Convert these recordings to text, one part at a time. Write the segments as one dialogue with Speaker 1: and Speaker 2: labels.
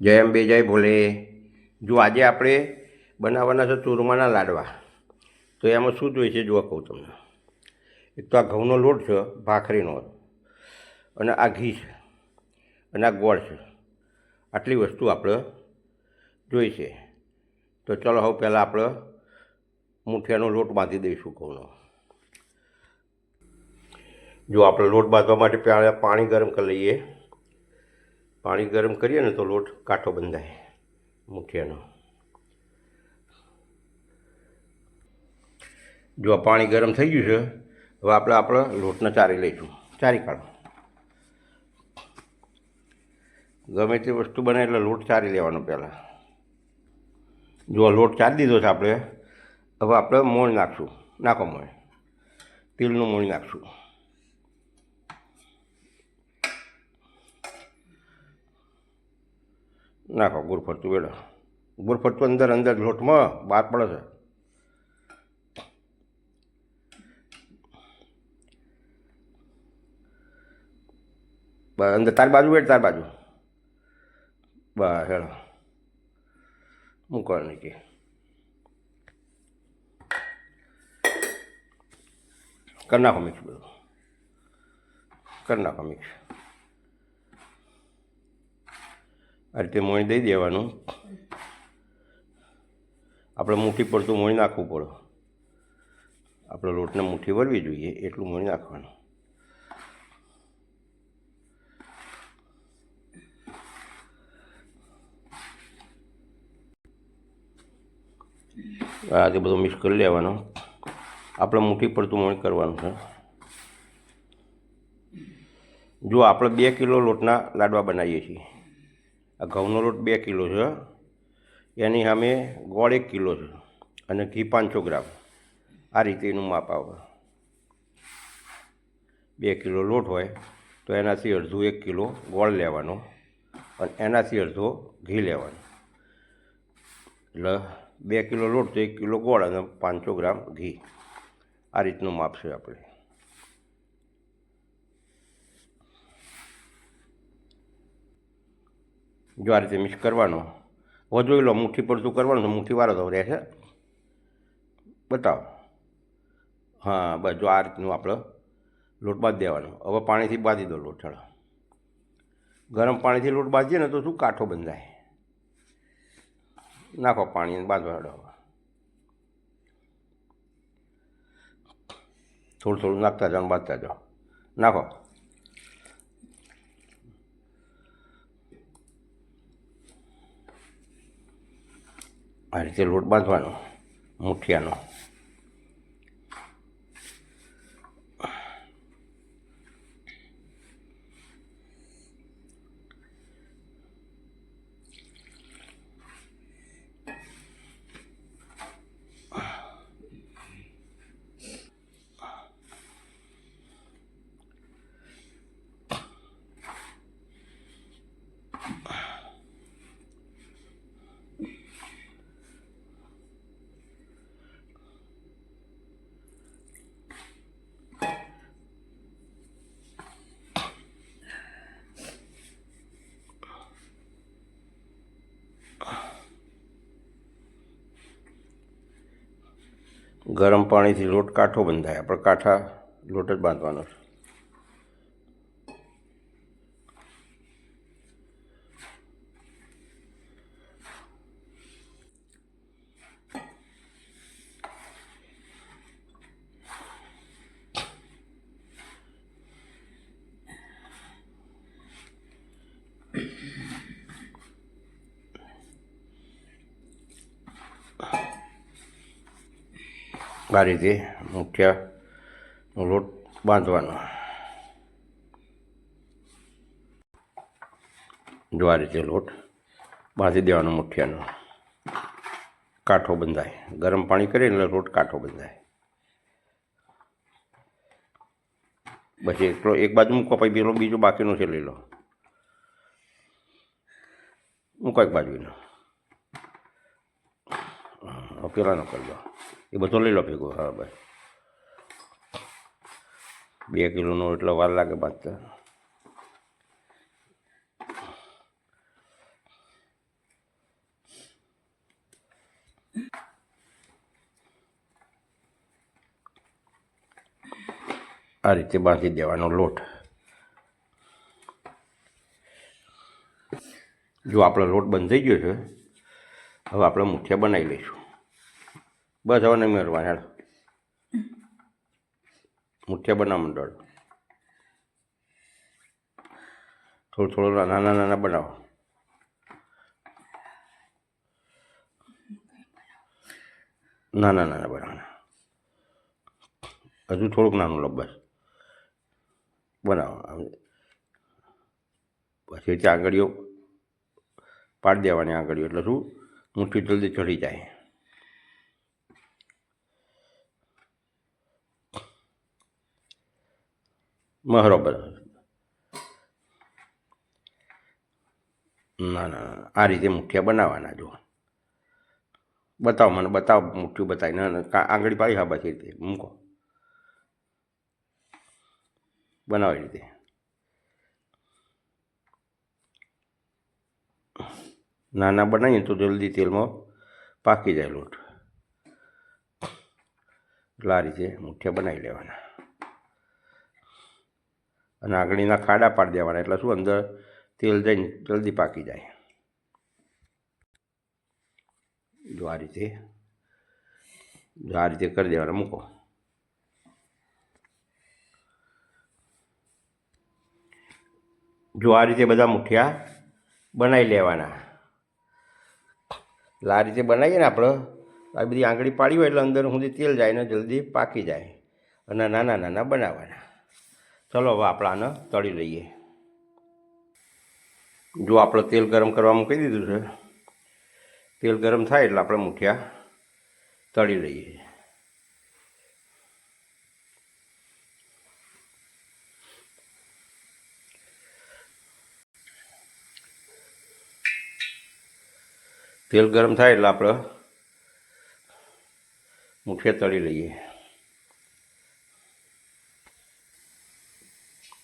Speaker 1: જય અંબે જય ભોલે. જો આજે આપણે બનાવવાના છે ચૂરમાના લાડવા, તો એમાં શું જોઈએ છે જોવા કહું તમને. એક તો આ ઘઉંનો લોટ છે, ભાખરીનો અને આ ઘી છે, અને આ ગોળ છે. આટલી વસ્તુ આપણે જોઈશે તો ચલો હવે પહેલાં આપણે મુઠિયાનો લોટ બાંધી દઈશું ઘઉંનો. જો આપણે લોટ બાંધવા માટે પહેલાં પાણી ગરમ કરી લઈએ. પાણી ગરમ કરીએ ને તો લોટ કાંટો બંધાય, મુઠિયાનો. જો પાણી ગરમ થઈ ગયું છે, હવે આપણે આપણે લોટને ચારી લઈશું, ચારી કાઢો ગમે તે વસ્તુ બને એટલે લોટ ચારી લેવાનો પહેલાં. જો લોટ ચારી દીધો છે આપણે, હવે આપણે મોણ નાખશું, નાખો મોણ. તિલનું મોણ નાખશું. નાખો ગુર ફરતું વેડો ગુર ફરતું અંદર અંદર, લોટમાં બહાર પડે છે. અંદર તાર બાજુ વેડ તાર બાજુ. બસ, હેડો. મૂકો કે? કરી નાખો મિક્સ બધું કરી નાખો મિક્સ. આ રીતે મોણ દઈ દેવાનું. આપણે મુઠ્ઠી પડતું મોણ નાખવું પડે. આપણે લોટને મુઠ્ઠી વળવી જોઈએ, એટલું મોણી નાખવાનું. આ રીતે બધું મિક્સ કરી લેવાનો. આપણે મુઠ્ઠી પડતું મોણ કરવાનું છે. જો આપણે બે કિલો લોટના લાડવા બનાવીએ છીએ. આ ઘઉંનો લોટ બે કિલો છે એની સામે ગોળ એક કિલો છે અને ઘી પાંચસો ગ્રામ. આ રીતે એનું માપ આવે. બે કિલો લોટ હોય તો એનાથી અડધું એક કિલો ગોળ લેવાનો અને એનાથી અડધો ઘી લેવાનો. એટલે બે કિલો લોટ તો એક કિલો ગોળ અને પાંચસો ગ્રામ ઘી. આ રીતનું માપ છે આપણે. જો મિક્સ કરવાનો. જોઈ લો મુઠ્ઠી પડતું કરવાનું, તો મુઠ્ઠી વાળો તો રહેશે. બતાવો. હા, બસ જો આ રીતનું આપણે લોટ બાંધી દેવાનો. હવે પાણીથી બાંધી દો લોટ ચલો ગરમ પાણીથી લોટ બાંધીએ ને તો શું કાંઠો બંધાય? નાખો પાણી બાંધવા દો થોડું થોડું નાખતા જાઓ બાંધતા જાઓ. નાખો. આ રીતે લોટ બાંધવાનો મુઠિયાનો. ગરમ પાણીથી લોટ કાંઠો બંધાય. આપણે કાંઠા લોટ જ બાંધવાનો છે. આ રીતે મુઠિયાનો લોટ બાંધવાનો. જો લોટ બાંધી દેવાનો મુઠિયાનો. કાંઠો બંધાય. ગરમ પાણી કરી એટલે લોટ કાઠો બંધાય. પછી એકલો એક બાજુ મૂકો પછી પેલો બીજો બાકીનો છે લઈ લો મૂકો એક બાજુનો પેલાનો કરી લો એ બધો લઈ લો ભેગો, હા ભાઈ બે કિલોનો એટલો વાર લાગે બાંધતા આ રીતે બાંધી દેવાનો લોટ. જો આપણો લોટ બંધ થઈ ગયો છે, હવે આપણે મુઠિયા બનાવી લઈશું. બસ હવે નહીં મેળવા હેડ. મુઠ્યા બનાવવા મંડળ. થોડું થોડું નાના નાના બનાવો. નાના નાના બનાવવાના. હજુ થોડુંક નાનું લો બસ. બનાવો. પછી ત્યાં આંગળીઓ પાડી દેવાની, આંગળીઓ. એટલે શું? મુઠ્ઠી જલ્દી ચડી જાય. બરોબર ના ના. આ રીતે મુઠ્ઠિયા બનાવવાના જો. બતાવો મને, બતાવો મુઠ્ઠીઓ બતાવી. ના આંગળી પાડી હા બસ રીતે. મૂકો. બનાવી રીતે. નાના બનાવીએ તો જલ્દી તેલમાં પાકી જાય લોટ. એટલે આ રીતે મુઠિયા બનાવી લેવાના. અને આંગળીના ખાડા પાડી દેવાના, એટલે શું અંદર તેલ જઈને જલ્દી પાકી જાય. જો આ રીતે, જો આ રીતે કરી દેવાના, મૂકો. જો આ રીતે બધા મુઠિયા બનાવી લેવાના. એટલે આ રીતે બનાવીએ ને આપણે, આ બધી આંગળી પાડી હોય એટલે અંદર સુધી તેલ જાય ને જલ્દી પાકી જાય. અને નાના નાના બનાવવાના. ચલો હવે આપણે આને તળી લઈએ. જો આપણે તેલ ગરમ કરવા મૂકી દીધું છે, તેલ ગરમ થાય એટલે આપણે મૂઠિયા તળી લઈએ. તેલ ગરમ થાય એટલે આપણે મુઠિયા તળી લઈએ.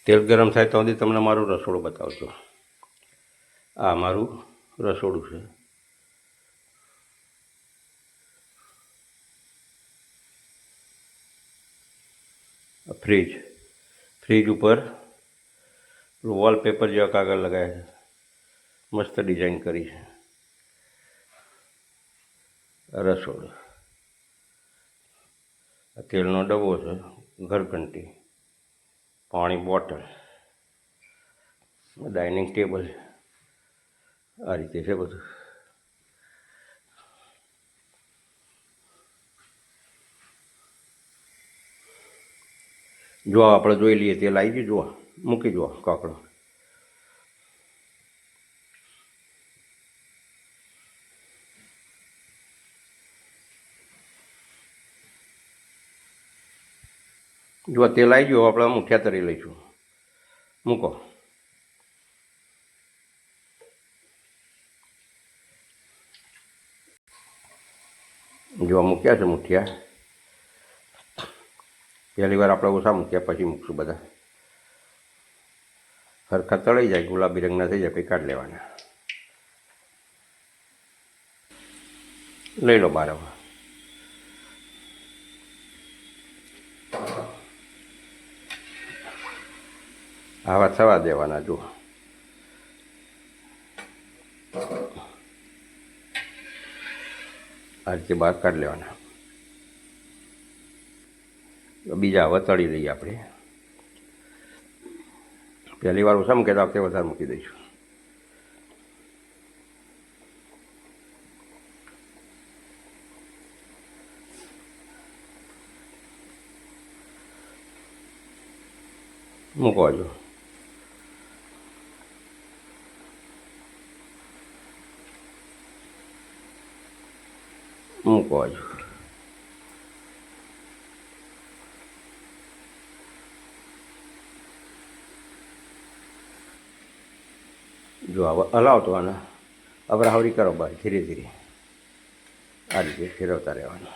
Speaker 1: તેલ ગરમ થાય તો સુધી તમને મારું રસોડું બતાવજો. આ મારું રસોડું છે. ફ્રીજ. ફ્રીજ ઉપર વોલપેપર જેવા કાગળ લગાવ્યા છે. મસ્ત ડિઝાઇન કરી છે. રસોડ. તેલનો ડબ્બો છે, ઘરઘંટી. પાણી બોટલ ડાઇનિંગ ટેબલ આ રીતે છે બધું. જો આપણે જોઈ લઈએ તે લાવી ગયું, જુઓ, મૂકી જુઓ, કાકડો. જો તેલ આવી ગયું આપણે મુઠિયા તરી લઈશું. મૂકો. જો મૂક્યા છે મુઠિયા પહેલી વાર આપણે ઓછા મૂક્યા પછી મૂકશું બધા. સરખા તળાઈ જાય, ગુલાબી રંગના થઈ જાય, પછી કાઢી લેવાના. લઈ લો બાર આવા થવા દેવાના, જુઓ. આ રીતે બહાર કાઢી લેવાના. બીજા હવે તળી લઈએ આપણે. પહેલી વાર ઓછા મૂકે તો વખતે વધારે મૂકી દઈશું. મૂકો હજુ મૂકો હજુ જો હવે હલાવતો આને અવરાવરી કરો બસ ધીરે ધીરે. આ રીતે ફેરવતા રહેવાનું.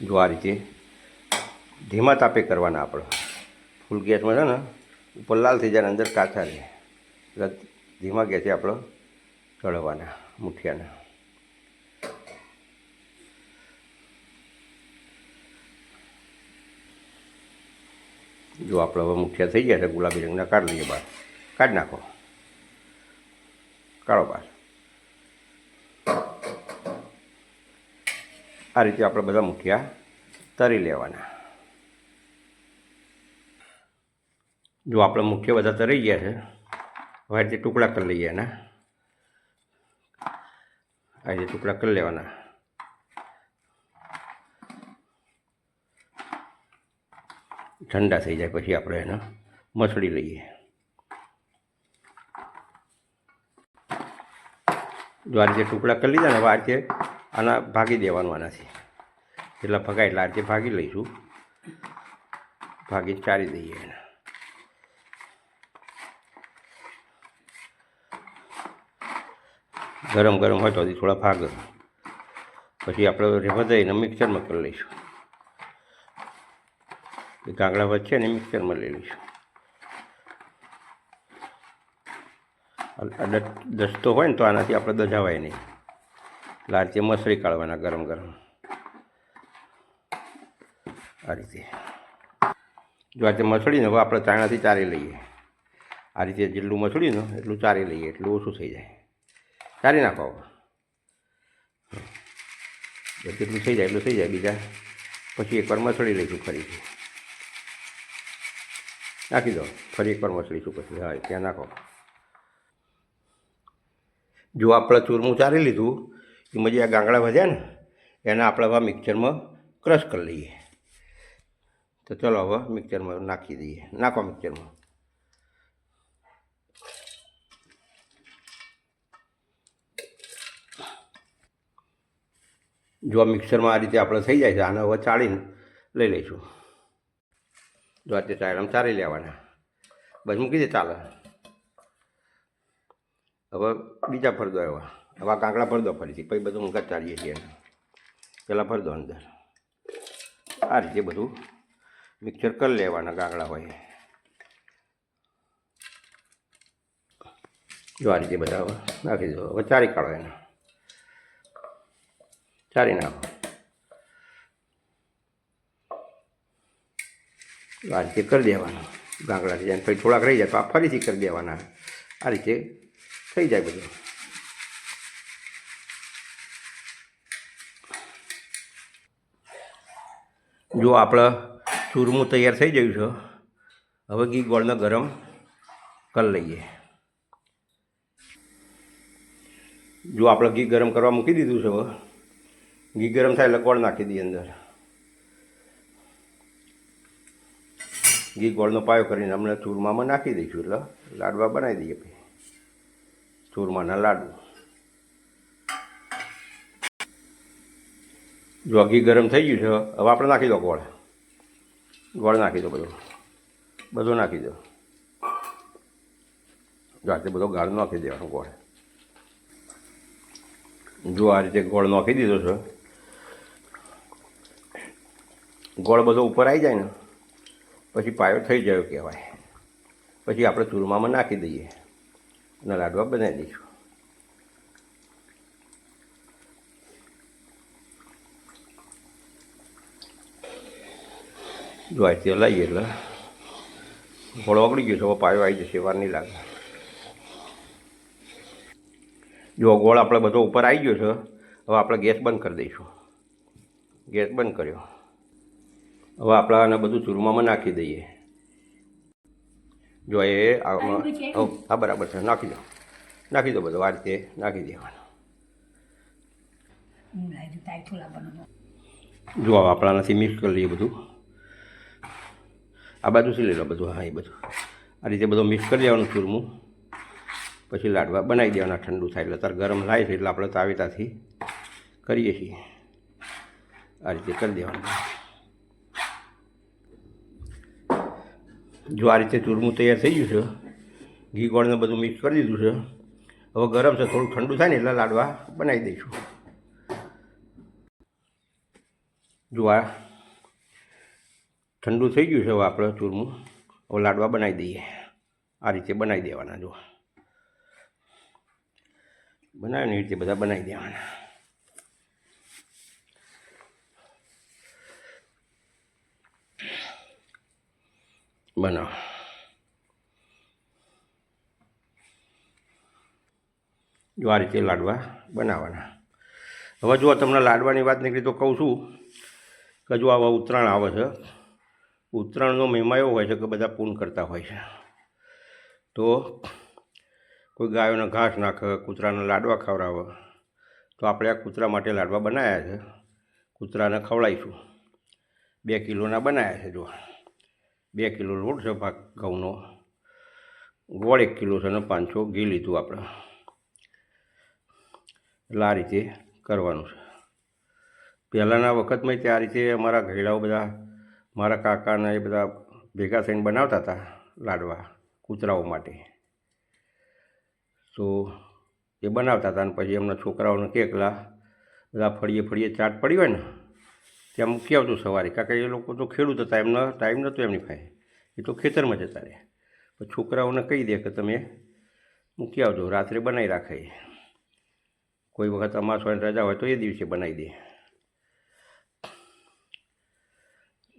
Speaker 1: જો આ રીતે ધીમા તાપે કરવાના આપણે. ફૂલ ગેસમાં છે ને, ઉપર લાલ થઈ જાય અંદર કાચા રહે. ધીમા ગેસે આપણે? ચડવાના મુઠિયાના. જો આપણે હવે મુઠિયા થઈ ગયા છે, ગુલાબી રંગના, કાઢી લઈએ બહાર. કાઢી નાખો. કાઢો બહાર. આ રીતે આપણે બધા મુઠિયા તરી લેવાના. જો આપણે મુઠિયા બધા તરી ગયા છે હવે આજે ટુકડા કરી લઈએ એના આ રીતે ટુકડા કરી લેવાના. ઠંડા થઈ જાય પછી આપણે એને મસળી લઈએ. જો આ રીતે ટુકડા કરી લીધા ને, હવે આ રીતે આના ભાગી દેવાનું આનાથી. જેટલા ભગાય એટલે આ રીતે ભાગી લઈશું. ભાગી ચારી દઈએ એને. ગરમ ગરમ હોય તો હજી થોડા ભાગ પછી આપણે વધારીને મિક્સરમાં કરી લઈશું. એ કાંકડા વચ્ચે ને મિક્સરમાં લઈ લઈશું. દસ્તો હોય ને તો આનાથી આપણે દજાવાય નહીં. રીતે મસળી કાઢવાના ગરમ ગરમ. આ રીતે. જો આ રીતે મસળીને આપણે ચાણાથી ચારી લઈએ. આ રીતે જેટલું મસળીને એટલું ચારી લઈએ, એટલું ઓછું થઈ જાય. ચારી નાખો. જેટલું થઈ જાય એટલું થઈ જાય બીજા પછી એકવાર મસળી લઈશું ફરીથી નાખી દો ફરી એકવાર મસળીશું પછી હા ત્યાં નાખો જો આપણે ચૂરમું ચારી લીધું એમાં જે આ ગાંગડા વધ્યા ને એને આપણે હવે મિક્સરમાં ક્રશ કરી લઈએ તો ચલો હવે મિક્સરમાં નાખી દઈએ નાખો મિક્સરમાં જો આ મિક્સરમાં આ રીતે આપણે થઈ જાય છે, આને હવે ચાળીને લઈ લઈશું. જો આ રીતે ચાળીને ચાળી લેવાના. બસ મૂકી દે ચાલે. હવે બીજા ફરદો આવ્યા. હવે કાંકડા ફરદો ફરીથી. પછી બધું મુખા ચાલીએ છીએ. પહેલાં ફરદો અંદર. આ રીતે બધું મિક્સર કરી લેવાના કાંકડા હોય. જો આ રીતે બધા હવે નાખી દો હવે ચારી કાઢો એને. ચારી નાખો આ રીતે કરી દેવાનું ગાંગડા જાય પછી થોડાક રહી જાય તો આ ફરીથી કરી દેવાના આ રીતે થઈ જાય બધું જો આપણે ચૂરમું તૈયાર થઈ ગયું છે હવે ઘી ગોળને ગરમ કરી લઈએ જો આપણે ઘી ગરમ કરવા મૂકી દીધું છે હવે ઘી ગરમ થાય એટલે ગોળ નાખી દઈએ અંદર. ઘી ગોળનો પાયો કરીને હમણાં ચૂરમામાં નાખી દઈશું, એટલે લાડવા બનાવી દઈએ પછી. ચૂરમાના લાડુ. જો ઘી ગરમ થઈ ગયું છે, હવે આપણે નાખી દો ગોળ ગોળ નાખી દો બધો. બધો નાખી દો. જો બધો ગાળ નાખી દેવાનો ગોળ જો આ રીતે ગોળ નાખી દીધો છે ગોળ બધો ઉપર આવી જાય ને, પછી પાયો થઈ ગયો કહેવાય. પછી આપણે ચૂરમામાં નાખી દઈએ. અને લાડવા બનાવી દઈશું. જો આ લાવીએ એટલે ગોળ ઓગળી ગયો છે, હવે પાયો આવી જશે, વાર નહીં લાગે. જો ગોળ આપણે બધો ઉપર આવી ગયો છે, હવે આપણે ગેસ બંધ કરી દઈશું. ગેસ બંધ કર્યો. હવે આપણે આને બધું ચૂરમામાં નાખી દઈએ. જો એ હા બરાબર છે. નાખી દો. નાખી દો બધું આ રીતે નાખી દેવાનું. જો આપણાનાથી મિક્સ કરી લઈએ બધું. આ બાજુ લઈ લો બધું હા એ બધું. આ રીતે બધું મિક્સ કરી દેવાનું ચૂરમું. પછી લાડવા બનાવી દેવાના ઠંડુ થાય એટલે તાર ગરમ થાય છે એટલે આપણે તાવેતાથી કરીએ છીએ. આ રીતે કરી દેવાનું. જો આ રીતે ચૂરમું તૈયાર થઈ ગયું છે, ઘી ગોળને બધું મિક્સ કરી દીધું છે, હવે ગરમ છે થોડું ઠંડુ થાય ને એટલે લાડવા બનાવી દઈશું. જો ઠંડુ થઈ ગયું છે, હવે આપણે ચૂરમું, હવે લાડવા બનાવી દઈએ. આ રીતે બનાવી દેવાના, જો. બનાવે એ રીતે બધા બનાવી દેવાના. બનાવો જો આ રીતે લાડવા. બનાવવાના હવે જો તમને લાડવાની વાત નીકળી તો કહું છું કે જો આવા ઉત્તરાયણ આવે છે. ઉત્તરાયણનો મહિમા એવો હોય છે કે બધા પૂન કરતા હોય છે. તો કોઈ ગાયોને ઘાસ નાખે, કૂતરાને લાડવા ખવડાવે, તો આપણે આ કૂતરા માટે લાડવા બનાવ્યા છે. કૂતરાને ખવડાવીશું. બે કિલોના બનાવ્યા છે જો બે કિલો લોટ છે, ભાગ ઘઉંનો. ગોળ એક કિલો છે અને પાંચસો ઘી લીધું આપણે. એટલે આ રીતે કરવાનું છે. પહેલાંના વખતમાં તે આ રીતે અમારા ઘેડાઓ બધા, મારા કાકાના એ બધા ભેગા થઈને બનાવતા હતા લાડવા કૂતરાઓ માટે. તો એ બનાવતા હતા અને પછી એમના છોકરાઓને કેકલા બધા ફળીએ ફળીએ ચાટ પડી હોય ને ત્યાં મૂકી આવતો સવારે. કારણ કે એ લોકો તો ખેડૂત હતા, એમનો ટાઈમ નહોતો એમની પાસે. એ તો ખેતરમાં જતા રહ્યા. છોકરાઓને કહી દે કે તમે મૂકી આવજો, રાત્રે બનાવી રાખે. કોઈ વખત અમાસ હોય રજા હોય તો એ દિવસે બનાવી દે.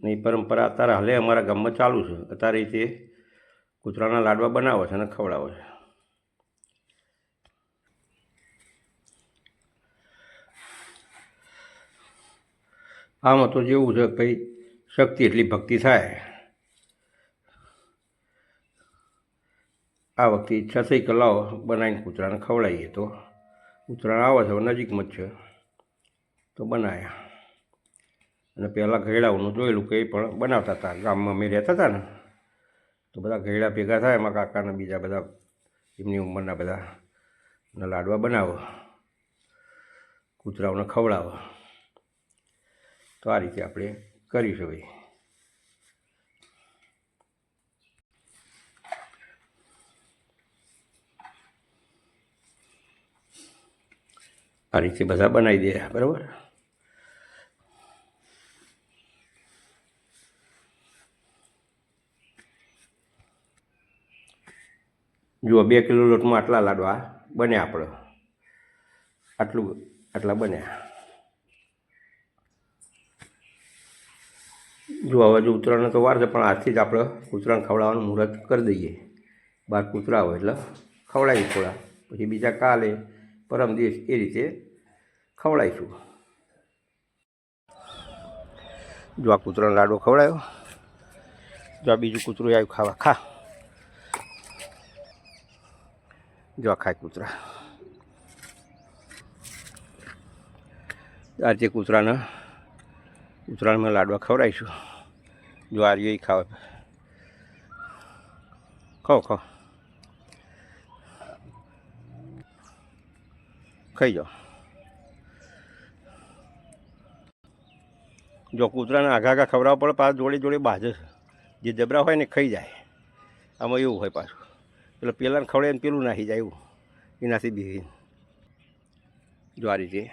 Speaker 1: ને એ પરંપરા અત્યારે હાલે, અમારા ગામમાં ચાલુ છે. અત્યારે તે કૂતરાના લાડવા બનાવે છે અને ખવડાવે છે. આમાં તો જેવું છે કંઈ શક્તિ એટલી ભક્તિ થાય. આ વખતે ઈચ્છા થઈ કલાઓ બનાવીને કૂતરાને ખવડાવીએ તો ઉત્તરાયણ આવે છે નજીકમાં જ છે. તો બનાવ્યા અને પહેલાં ઘેડાઓનું જોયેલું કે પણ બનાવતા હતા. ગામમાં અમે રહેતા હતા ને, તો બધા ઘેડા ભેગા થાય, એમાં કાકાના બીજા બધા, એમની ઉંમરના બધા લાડવા બનાવો. કૂતરાઓને ખવડાવો. તો આ રીતે આપણે કરીશું ભાઈ આ રીતે બધા બનાવી દે બરાબર? જુઓ, બે કિલો લોટમાં આટલા લાડવા બન્યા આપણે. આટલું, આટલા બન્યા. જો હવે જો ઉત્તરાયણ તો વાર છે, પણ આજથી જ આપણે ઉત્તરાયણ ખવડાવવાનું મુહૂર્ત કરી દઈએ. બાર કૂતરા હોય એટલે ખવડાવી થોડા. પછી બીજા કાલે પરમ દિવસ એ રીતે ખવડાવીશું. જો આ કૂતરાનો લાડવો ખવડાયો. જો આ બીજું કૂતરું આવ્યું ખાવા. ખા. જો આ ખાય કૂતરા. આજે કૂતરાના ઉત્તરાયણમાં લાડવા ખવડાવીશું. જો આ એ ખાવ ખાઓ ખાઓ ખાઈ જાઓ જો કૂતરાને આઘા આઘા ખવડાવવા પડે પાછા જોડે જોડે બાજે જે જબરા હોય ને ખાઈ જાય આમાં એવું હોય પાછું એટલે પેલાને ને પેલું નાખી જાય એવું એનાથી બી જ્વારી છે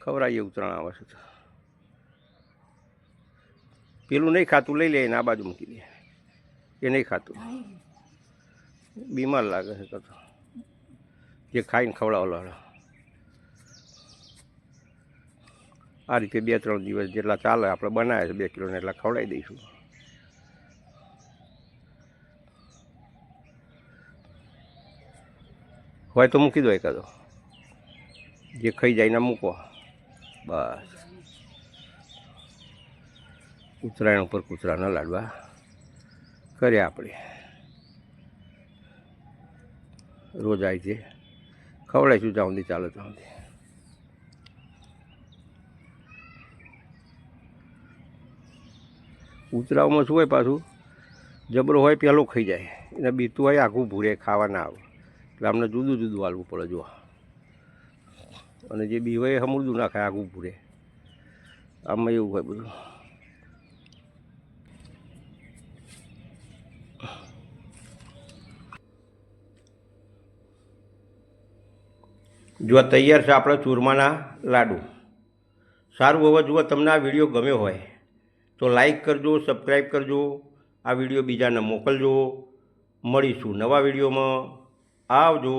Speaker 1: ખવડાવીએ ઉત્તરાયણ આવે છે પેલું નહીં ખાતું, લઈ લે એને, આ બાજુ મૂકી દે. એ નહીં ખાતું. બીમાર લાગે છે તો જે ખાઈને ખવડાવો આ રીતે બે ત્રણ દિવસ જેટલા ચાલે, આપણે બનાવે છે બે કિલોને એટલા ખવડાવી દઈશું. હોય તો મૂકી દો એકાદો. જે ખાઈ જાય ને મૂકો બસ. ઉત્તરાયણ ઉપર કૂતરાના લાડવા. કર્યા આપણે. રોજ આવી છે. ખવડાવીશું જ્યાં સુધી ચાલે ત્યાં સુધી ઉતરાવમાં શું હોય પાછું? જબરો હોય પહેલો ખાઈ જાય. એને બીતું હોય આખું ભૂરે, ખાવા ના આવે. એટલે આમને જુદું જુદું વાળવું પડે જો અને જે બી હોય હમુરદું ના ખાય આખું ભૂરે. આમાં એવું હોય બધું. જો તૈયાર છે આપણા ચૂરમાના લાડુ. સારું હવે જુઓ, તમને આ વીડિયો ગમ્યો હોય તો લાઈક કરજો સબસ્ક્રાઈબ કરજો, આ વીડિયો બીજાને મોકલજો. મળીશું નવા વિડીયોમાં. આવજો.